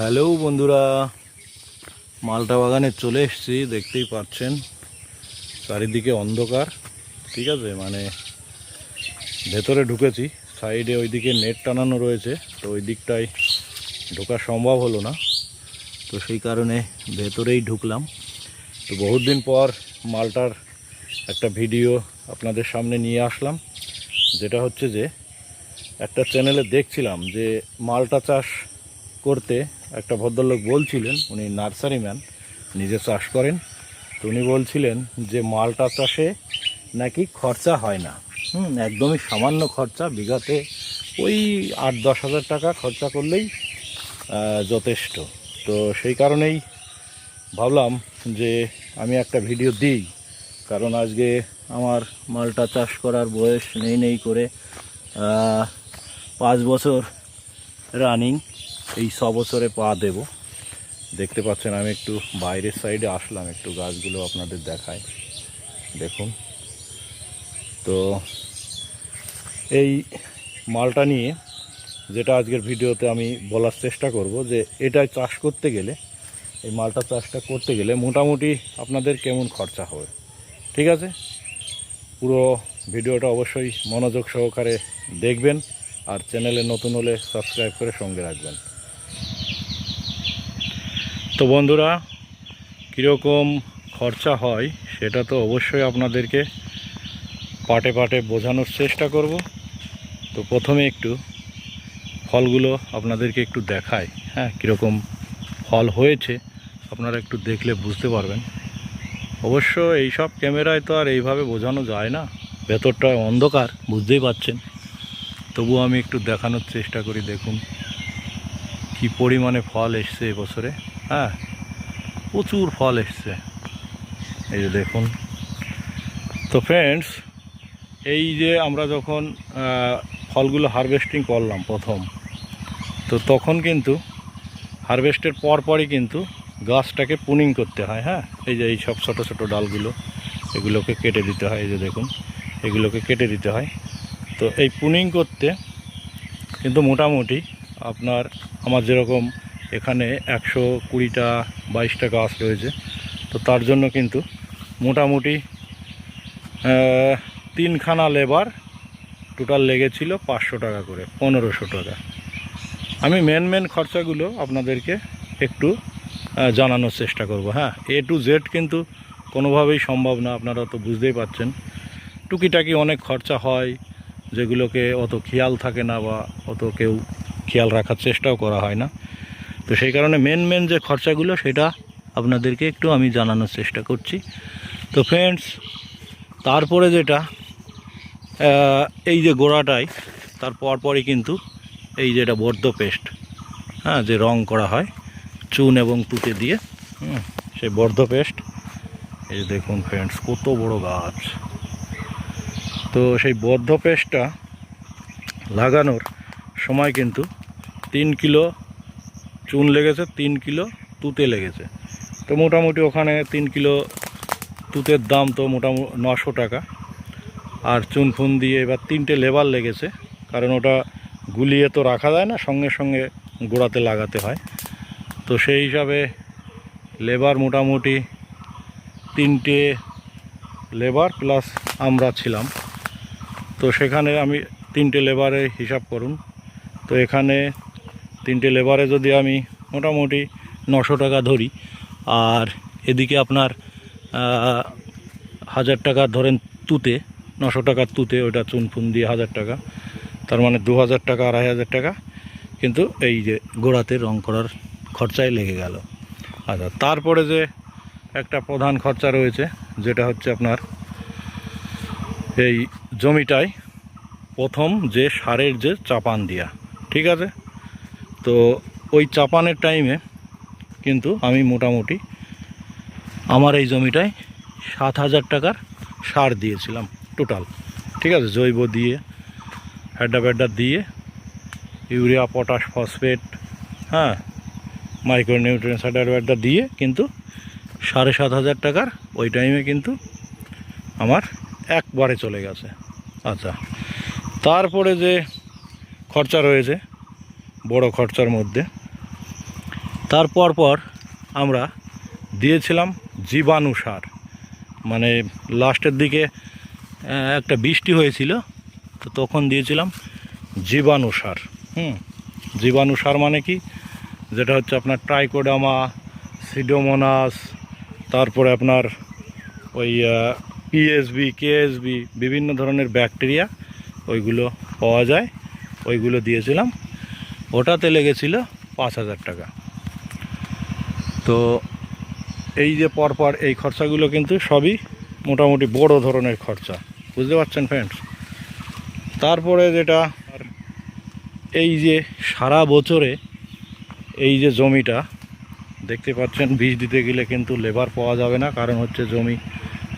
Hello বন্ধুরা, মালটা বাগানে চলে এসেছি, দেখতেই পাচ্ছেন। চারিদিকে অন্ধকার, ঠিক আছে? মানে ভেতরে ঢুকেছি, সাইডে ওইদিকে নেট টানানো রয়েছে, তো ওই দিকটায় ঢোকা সম্ভব হলো না। তো সেই কারণে ভেতরেই ঢুকলাম। তো বহুত দিন পর মালটার একটা ভিডিও আপনাদের সামনে নিয়ে আসলাম, যেটা হচ্ছে যে একটা চ্যানেলে দেখছিলাম যে মালটা চাষ করতে একটা ভদ্রলোক বলছিলেন, উনি নার্সারিম্যান নিজে চাষ করেন। তো উনি বলছিলেন যে মালটা চাষে নাকি খরচা হয় না। হুম, একদমই সামান্য খরচা, বিঘাতে ওই আট দশ হাজার টাকা খরচা করলেই যথেষ্ট। তো সেই কারণেই ভাবলাম যে আমি একটা ভিডিও দিই, কারণ আজকে আমার মালটা চাষ করার বয়স নেই নেই করে পাঁচ বছর রানিং। এই ছ বছরে পা দেব। দেখতে পাচ্ছেন, আমি একটু বাইরের সাইডে আসলাম, একটু গাছগুলো আপনাদের দেখাই। দেখুন। তো এই মালটা নিয়ে যেটা আজকের ভিডিওতে আমি বলার চেষ্টা করব যে, এটা চাষ করতে গেলে, এই মালটা চাষটা করতে গেলে মোটামুটি আপনাদের কেমন খরচা হবে? ঠিক আছে? পুরো ভিডিওটা অবশ্যই মনোযোগ সহকারে দেখবেন আর চ্যানেলে নতুন হলে সাবস্ক্রাইব করে সঙ্গে রাখবেন। তো বন্ধুরা, কীরকম খরচা হয় সেটা তো অবশ্যই আপনাদেরকে পাটে পাটে বোঝানোর চেষ্টা করব। তো প্রথমে একটু ফলগুলো আপনাদেরকে একটু দেখায় হ্যাঁ কীরকম ফল হয়েছে আপনারা একটু দেখলে বুঝতে পারবেন। অবশ্য এই সব ক্যামেরায় তো আর এইভাবে বোঝানো যায় না। ভেতরটা অন্ধকার, বুঝতেই পাচ্ছেন। তবু আমি একটু দেখানোর চেষ্টা করি, দেখুন কি পরিমাণে ফল এসছে এবছরে। হ্যাঁ প্রচুর ফল এসছে। এই যে দেখুন। তো ফ্রেন্ডস এই যে আমরা যখন ফলগুলো হারভেস্টিং করলাম প্রথম, তো তখন কিন্তু হারভেস্টের পরপরই কিন্তু গাছটাকে পুনিং করতে হয় হ্যাঁ? এই যে এই সব ছোটো ছোটো ডালগুলো, এগুলোকে কেটে দিতে হয়, এই যে দেখুন, এগুলোকে কেটে দিতে হয়। তো এই পুনিং করতে কিন্তু মোটামুটি আপনার, আমার যেরকম এখানে একশো কুড়িটা, বাইশটা গাছ রয়েছে। তো তার জন্য কিন্তু মোটামুটি তিনখানা লেবার টোটাল লেগেছিল পাঁচশো টাকা করে, পনেরোশো টাকা। আমি মেন মেন খরচাগুলো আপনাদেরকে একটু জানানোর চেষ্টা করব। হ্যাঁ এ টু জেড কিন্তু কোনোভাবেই সম্ভব না, আপনারা তো বুঝতেই পাচ্ছেন টুকিটাকি অনেক খরচা হয়, যেগুলোকে অত খেয়াল থাকে না বা অত কেউ খেয়াল রাখার চেষ্টাও করা হয় না। তো সেই কারণে মেন মেন যে খরচাগুলো সেটা আপনাদেরকে একটু আমি জানানোর চেষ্টা করছি। তো ফ্রেন্ডস তারপরে যেটা এই যে গোড়াটাই তার পরপরই কিন্তু এই যেটা বর্ধ পেস্ট হ্যাঁ যে রং করা হয়, চুন এবং তুতে দিয়ে সেই বর্ধ পেস্ট এই দেখুন ফ্রেন্ডস কত বড় গাছ। তো সেই বদ্ধ পেস্টটা লাগানোর সময় কিন্তু তিন কিলো চুন লেগেছে, তিন কিলো তুতে লেগেছে। তো মোটামুটি ওখানে তিন কিলো তুতের দাম তো মোটামুটি নশো টাকা। আর চুন ফুন দিয়ে এবার তিনটে লেবার লেগেছে, কারণ ওটা গুলিয়ে তো রাখা যায় না, সঙ্গে সঙ্গে গোড়াতে লাগাতে হয়। তো সেই হিসাবে লেবার মোটামুটি তিনটে লেবার প্লাস আমরা ছিলাম। তো সেখানে আমি তিনটে লেবারে হিসাব করুন। তো এখানে তিনটে লেবারে যদি আমি মোটামুটি নশো টাকা ধরি, আর এদিকে আপনার হাজার টাকা ধরেন তুতে, নশো টাকার তুতে ওটা চুন ফুন দিয়ে হাজার টাকা, তার মানে দু হাজার টাকা, আড়াই হাজার টাকা, কিন্তু এই যে গোড়াতে রং করার খরচায় লেগে গেল। আচ্ছা তারপরে যে একটা প্রধান খরচা রয়েছে, যেটা হচ্ছে আপনার এই জমিটায় প্রথম যে সারের যে চাপান দেওয়া ঠিক আছে? তো ওই চাপানের টাইমে কিন্তু আমি মোটামুটি আমার এই জমিটায় সাত হাজার টাকার সার দিয়েছিলাম টোটাল ঠিক আছে? জৈব দিয়ে, হ্যাডা ব্যাডা দিয়ে, ইউরিয়া পটাশ ফসফেট হ্যাঁ মাইক্রোনিউট্রিয়েন্টস হ্যাডা ব্যাডা দিয়ে কিন্তু সাড়ে সাত হাজার টাকার ওই টাইমে কিন্তু আমার একবারে চলে গেছে। আচ্ছা তারপরে যে খরচা রয়েছে বড় খরচার মধ্যে। তারপর পর আমরা দিয়েছিলাম জীবাণু সার। মানে লাস্টের দিকে একটা বৃষ্টি হয়েছিল, তো তখন দিয়েছিলাম জীবাণু সার। হুম, জীবাণু সার মানে কি? যেটা হচ্ছে আপনার ট্রাইকোডামা, সিডোমোনাস, তারপরে আপনার ওই পিএসবি কেএসবি বিভিন্ন ধরনের ব্যাকটেরিয়া, ওইগুলো পাওয়া যায়। ওইগুলো দিয়েছিলাম। ওটাতে লেগেছিল পাঁচ হাজার টাকা। তো এই যে পরপর এই খরচাগুলো কিন্তু সবই মোটামুটি বড় ধরনের খরচা। বুঝতে পারছেন ফ্রেন্ডস তারপরে যেটা এই যে সারা বছরে এই যে জমিটা, দেখতে পাচ্ছেন বীজ দিতে গেলে কিন্তু লেবার পাওয়া যাবে না, কারণ হচ্ছে জমি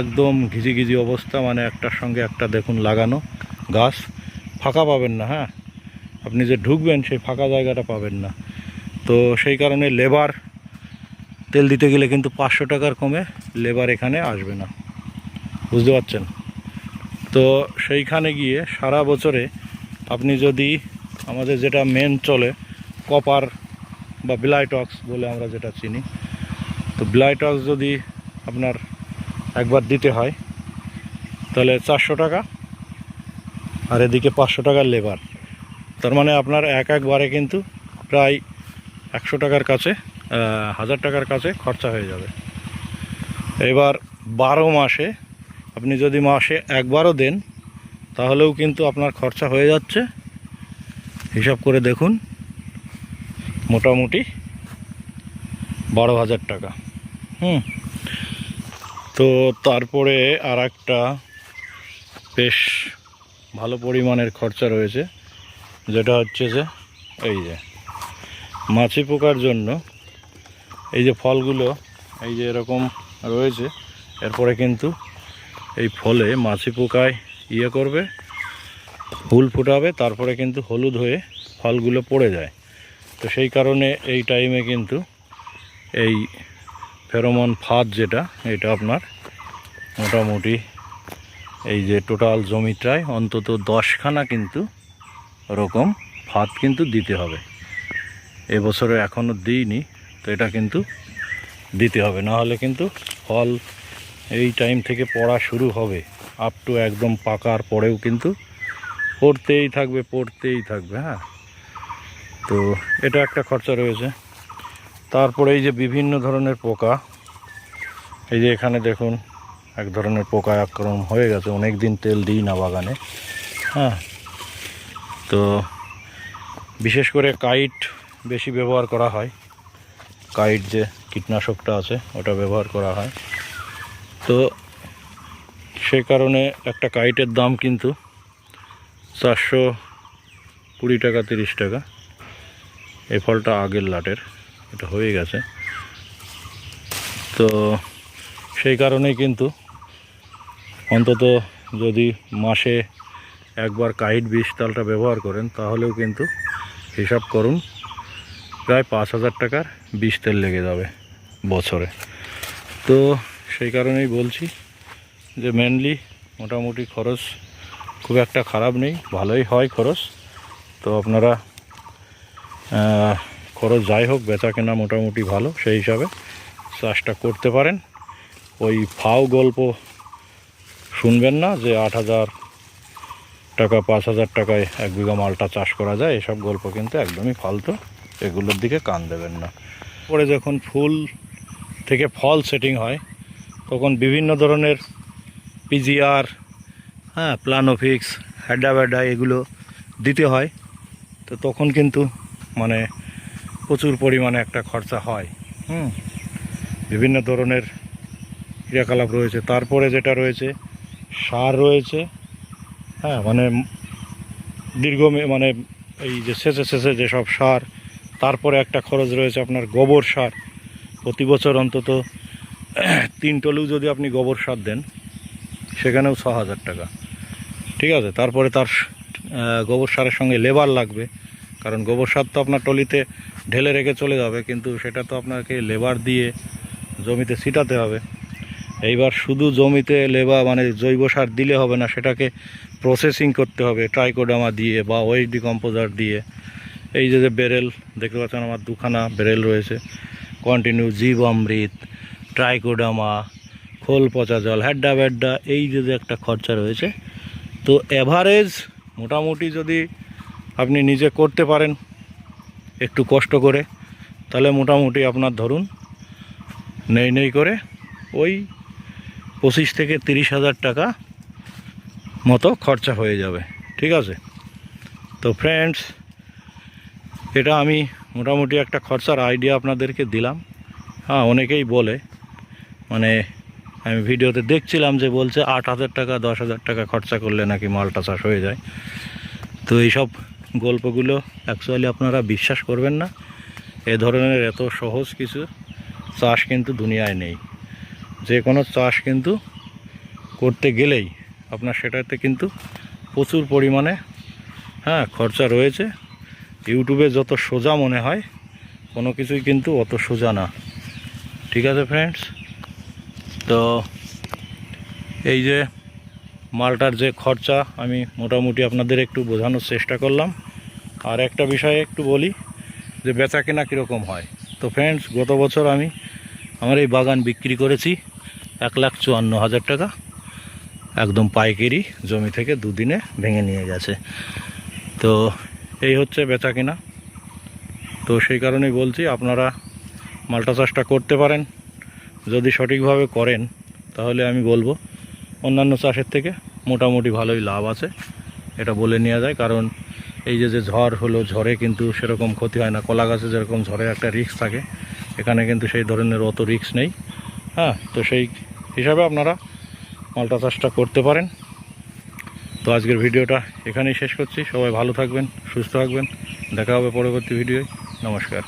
একদম ঘিজি ঘিজি অবস্থা মানে একটার সঙ্গে একটা দেখুন লাগানো গাছ, ফাঁকা পাবেন না হ্যাঁ? আপনি যে ঢুকবেন সেই ফাঁকা জায়গাটা পাবেন না। তো সেই কারণে লেবার তেল দিতে গেলে কিন্তু পাঁচশো টাকার কমে লেবার এখানে আসবে না। বুঝতে পারছেন? তো সেইখানে গিয়ে সারা বছরে আপনি যদি আমাদের যেটা মেন চলে কপার বা ব্লাইটক্স বলে আমরা যেটা চিনি, তো ব্লাইটক্স যদি আপনার একবার দিতে হয়, তাহলে চারশো টাকা, আর এদিকে পাঁচশো টাকার লেবার। তার মানে আপনার এক একবারে কিন্তু প্রায় একশো টাকার কাছে হাজার টাকার কাছে খরচা হয়ে যাবে। এবার বারো মাসে আপনি যদি মাসে একবারও দেন, তাহলেও কিন্তু আপনার খরচা হয়ে যাচ্ছে। হিসাব করে দেখুন, মোটামুটি বারো হাজার টাকা। হুম। তো তারপরে আর একটা বেশ ভালো পরিমাণের খরচা রয়েছে। যেটা হচ্ছে যে, এই যে, মাছি পোকার জন্য এই যে ফলগুলো, এই যে এরকম রয়েছে, এরপরে কিন্তু এই ফলে মাছি পোকায় ইয়ে করবে, ফুল ফুটাবে, তারপরে কিন্তু হলুদ হয়ে ফলগুলো পড়ে যায়। তো সেই কারণে এই টাইমে কিন্তু এই ফেরোমন ফাঁদ যেটা, এটা আপনার মোটামুটি এই যে টোটাল জমিটায় অন্তত দশখানা কিন্তু ওরকম ফাঁদ কিন্তু দিতে হবে। এবছরে এখনও দিইনি, তো এটা কিন্তু দিতে হবে। না হলে কিন্তু ফল এই টাইম থেকে পড়া শুরু হবে। আপ টু একদম পাকার পরেও কিন্তু পড়তেই থাকবে পড়তেই থাকবে হ্যাঁ? তো এটা একটা খরচা রয়েছে। তারপরে এই যে বিভিন্ন ধরনের পোকা, এই যে এখানে দেখুন, এক ধরনের পোকা আক্রমণ হয়ে গেছে। অনেক দিন তেল দিই না বাগানে হ্যাঁ? তো বিশেষ করে কাইট বেশি ব্যবহার করা হয়। কাইট যে কীটনাশকটা আছে, ওটা ব্যবহার করা হয়। তো সে কারণে একটা কাইটের দাম কিন্তু চারশো কুড়ি টাকা, তিরিশ টাকা। এই ফলটা আগের লাটের, এটা হয়ে গেছে। তো সেই কারণেই কিন্তু অন্তত যদি মাসে একবার কাইট বিষ তালটা ব্যবহার করেন, তাহলেও কিন্তু হিসাব করুন, প্রায় পাঁচ হাজার টাকার বিষ তেল লেগে যাবে বছরে। তো সেই কারণেই বলছি যে মেনলি মোটামুটি খরচ খুব একটা খারাপ নেই, ভালোই হয় খরচ। তো আপনারা খরচ যাই হোক বেচা কেনা মোটামুটি ভালো, সেই হিসাবে চাষটা করতে পারেন। ওই ফাও গল্প শুনবেন না যে আট হাজার টাকা, পাঁচ হাজার টাকায় এক বিঘা মালটা চাষ করা যায়, এসব গল্প কিন্তু একদমই ফালতু। এগুলোর দিকে কান দেবেন না। পরে যখন ফুল থেকে ফল সেটিং হয়, তখন বিভিন্ন ধরনের পিজিআর হ্যাঁ প্লানোফিক্স হ্যাডা ব্যাডা এগুলো দিতে হয়। তো তখন কিন্তু মানে প্রচুর পরিমাণে একটা খরচা হয়। হুম, বিভিন্ন ধরনের ক্রিয়াকলাপ রয়েছে। তারপরে যেটা রয়েছে, সার রয়েছে। হ্যাঁ মানে দীর্ঘ মানে এই যে শেষে শেষে যেসব সার, তারপরে একটা খরচ রয়েছে আপনার গোবর সার। প্রতি বছর অন্তত তিন টলু যদি আপনি গোবর সার দেন, সেখানেও ছ হাজার টাকা। ঠিক আছে? তারপরে তার গোবর সারের সঙ্গে লেবার লাগবে। কারণ গোবর সার তো আপনার টলিতে ঢেলে রেখে চলে যাবে, কিন্তু সেটা তো আপনাকে লেবার দিয়ে জমিতে ছিটাতে হবে। এইবার শুধু জমিতে লেবার মানে জৈব সার দিলে হবে না, সেটাকে প্রসেসিং করতে হবে ট্রাইকোডামা দিয়ে বা ওয়েট ডিকম্পোজার দিয়ে। এই যে যে বেরেল, দেখতে পাচ্ছেন আমার দুখানা বেরেল রয়েছে। কন্টিনিউ জীব অমৃত ট্রাইকোডামা খোল পচা জল, হ্যাড্ডা ব্যাড্ডা, এই যে যে একটা খরচা রয়েছে। তো অ্যাভারেজ মোটামুটি যদি আপনি নিজে করতে পারেন, একটু কষ্ট করে, তাহলে মোটামুটি আপনার ধরুন, নেই নেই করে ওই পঁচিশ থেকে তিরিশ হাজার টাকা মতো খরচা হয়ে যাবে, ঠিক আছে? তো ফ্রেন্ডস এটা আমি মোটামুটি একটা খরচার আইডিয়া আপনাদেরকে দিলাম। হ্যাঁ অনেকেই বলে মানে আমি ভিডিওতে দেখছিলাম যে বলছে আট হাজার টাকা, দশ হাজার টাকা খরচা করলে নাকি মালটা চাষ হয়ে যায়। তো এইসব গল্পগুলো অ্যাকচুয়ালি আপনারা বিশ্বাস করবেন না। এ ধরনের এত সহজ কিছু চাষ কিন্তু দুনিয়ায় নেই। যে কোনো চাষ কিন্তু করতে গেলেই আপনার সেটাতে কিন্তু প্রচুর পরিমাণে হ্যাঁ খরচা রয়েছে। ইউটিউবে যত সোজা মনে হয়, কোনো কিছুই কিন্তু অত সোজা না। ঠিক আছে ফ্রেন্ডস তো এই যে মালটার যে খরচা, আমি মোটামুটি আপনাদের একটু বোঝানোর চেষ্টা করলাম। আর একটা বিষয়ে একটু বলি যে বেচা কেনা কীরকম হয়। তো ফ্রেন্ডস গত বছর আমি আমার এই বাগান বিক্রি করেছি। এক লাখ চুয়ান্ন হাজার টাকা একদম পাইকারি জমি থেকে দুদিনে ভেঙে নিয়ে গেছে। তো এই হচ্ছে বেচা কেনা। তো সেই কারণেই বলছি, আপনারা মালটা চাষটা করতে পারেন। যদি সঠিকভাবে করেন, তাহলে আমি বলব, অন্যান্য চাষের থেকে মোটামুটি ভালোই লাভ আছে। এটা বলে নেওয়া যায়, কারণ এই যে যে ঝড় হলো, ঝড়ে কিন্তু সেরকম ক্ষতি হয় না। কলা গাছে যেরকম ঝড়ে একটা রিস্ক থাকে, এখানে কিন্তু সেই ধরনের অত রিস্ক নেই। হ্যাঁ তো সেই হিসাবে আপনারা মালটা চাষটা করতে পারেন। তো আজকের ভিডিওটা এখানেই শেষ করছি। সবাই ভালো থাকবেন, সুস্থ থাকবেন। দেখা হবে পরবর্তী ভিডিওয়। নমস্কার।